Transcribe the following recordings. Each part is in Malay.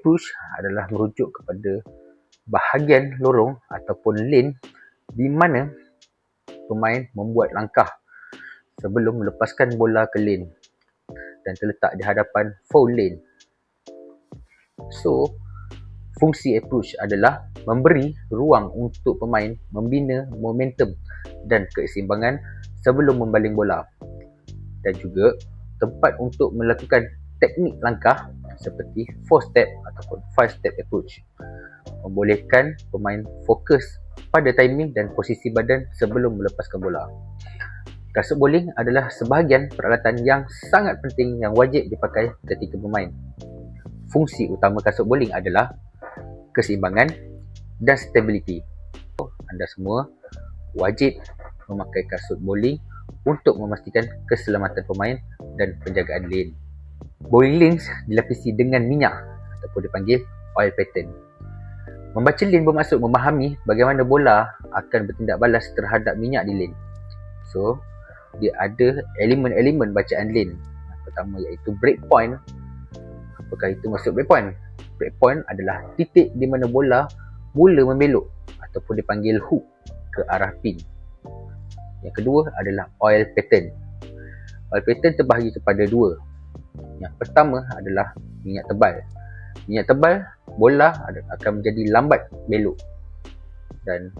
Push adalah merujuk kepada bahagian lorong ataupun lane di mana pemain membuat langkah sebelum melepaskan bola ke lane dan terletak di hadapan foul lane. So, fungsi approach adalah memberi ruang untuk pemain membina momentum dan keseimbangan sebelum membaling bola dan juga tempat untuk melakukan teknik langkah seperti 4 step ataupun 5 step approach membolehkan pemain fokus pada timing dan posisi badan sebelum melepaskan bola. Kasut bowling adalah sebahagian peralatan yang sangat penting yang wajib dipakai ketika bermain. Fungsi utama kasut bowling adalah keseimbangan dan stability. Anda semua wajib memakai kasut bowling untuk memastikan keselamatan pemain dan penjagaan lane. Bowling lanes dilapisi dengan minyak ataupun dipanggil oil pattern. Membaca lane bermaksud memahami bagaimana bola akan bertindak balas terhadap minyak di lane. So, dia ada elemen-elemen bacaan. Yang pertama iaitu breakpoint. Apakah itu maksud breakpoint? Breakpoint adalah titik di mana bola mula membelok ataupun dipanggil hook ke arah pin. Yang kedua adalah oil pattern. Oil pattern terbahagi kepada dua. Yang pertama adalah minyak tebal. Minyak tebal, bola akan menjadi lambat belok. Dan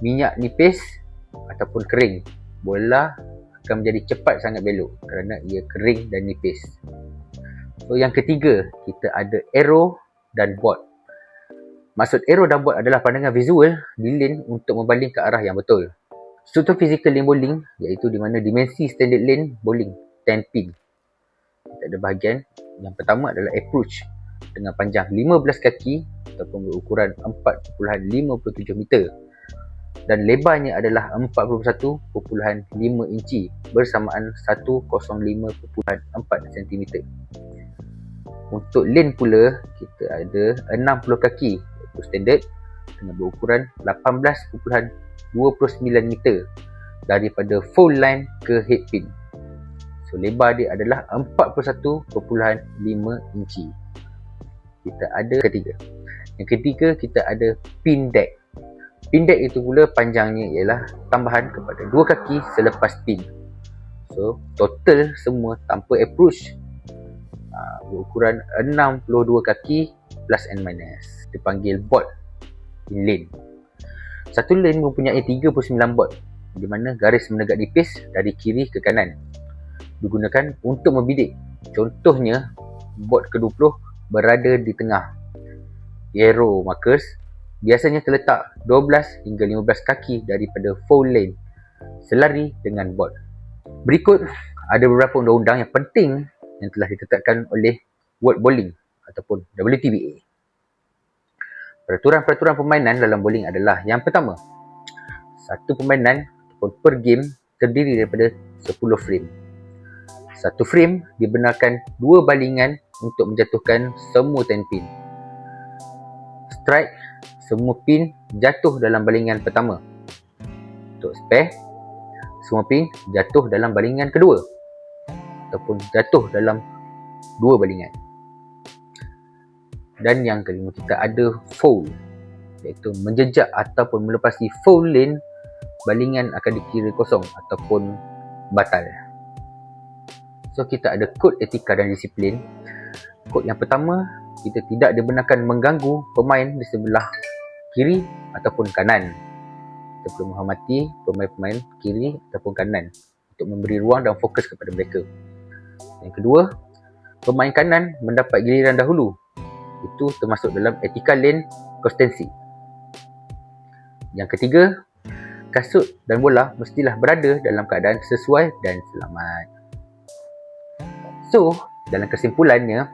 minyak nipis ataupun kering, bola akan menjadi cepat sangat belok kerana ia kering dan nipis. So yang ketiga, kita ada arrow dan board. Maksud arrow dan board adalah pandangan visual di lane untuk membaling ke arah yang betul. Struktur fizikal lane bowling iaitu di mana dimensi standard lane bowling 10 pin. Ada bahagian yang pertama adalah approach dengan panjang 15 kaki ataupun berukuran 4.57 meter dan lebarnya adalah 41.5 inci bersamaan 105.4 cm. Untuk lane pula kita ada 60 kaki iaitu standard dengan berukuran 29 meter daripada full line ke head pin. So lebar dia adalah 41.5 inci. Kita ada ketiga. Yang ketiga kita ada pin deck. Pin deck itu pula panjangnya ialah tambahan kepada dua kaki selepas pin. So total semua tanpa approach uh, berukuran 62 kaki plus and minus. Dipanggil board in lane. Satu lane mempunyai 39 bot di mana garis menegak nipis dari kiri ke kanan digunakan untuk membidik. Contohnya, bot ke-20 berada di tengah. Arrow markers biasanya terletak 12 hingga 15 kaki daripada full lane selari dengan bot. Berikut ada beberapa undang-undang yang penting yang telah ditetapkan oleh World Bowling ataupun WTBA. Peraturan-peraturan permainan dalam bowling adalah yang pertama, satu permainan ataupun per game terdiri daripada 10 frame. Satu frame dibenarkan dua balingan untuk menjatuhkan semua 10 pin. Strike, semua pin jatuh dalam balingan pertama. Untuk spare, semua pin jatuh dalam balingan kedua ataupun jatuh dalam dua balingan. Dan yang kelima kita ada foul iaitu menjejak ataupun melepasi foul lane balingan akan dikira kosong ataupun batal. So kita ada kod etika dan disiplin. Kod yang pertama, kita tidak dibenarkan mengganggu pemain di sebelah kiri ataupun kanan. Kita perlu menghormati pemain-pemain kiri ataupun kanan untuk memberi ruang dan fokus kepada mereka. Yang kedua, pemain kanan mendapat giliran dahulu itu termasuk dalam etika lane konstansi. Yang ketiga, kasut dan bola mestilah berada dalam keadaan sesuai dan selamat. So, dalam kesimpulannya,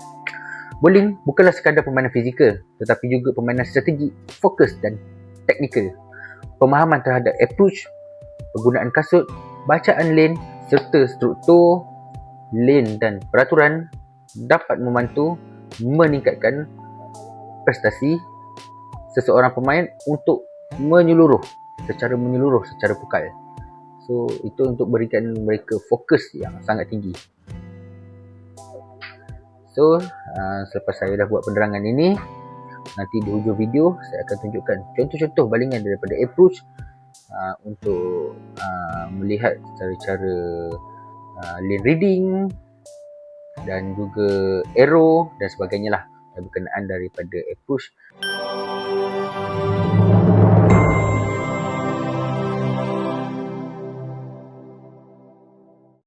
bowling bukanlah sekadar permainan fizikal tetapi juga permainan strategi, fokus dan teknikal. Pemahaman terhadap approach, penggunaan kasut, bacaan lane serta struktur lane dan peraturan dapat membantu meningkatkan prestasi seseorang pemain untuk menyeluruh secara menyeluruh secara pukal. So itu untuk berikan mereka fokus yang sangat tinggi. So, uh, selepas saya dah buat penerangan ini, nanti di hujung video saya akan tunjukkan contoh-contoh balingan daripada approach uh, untuk uh, melihat cara-cara uh, lane reading dan juga arrow dan sebagainya lah berkenaan daripada approach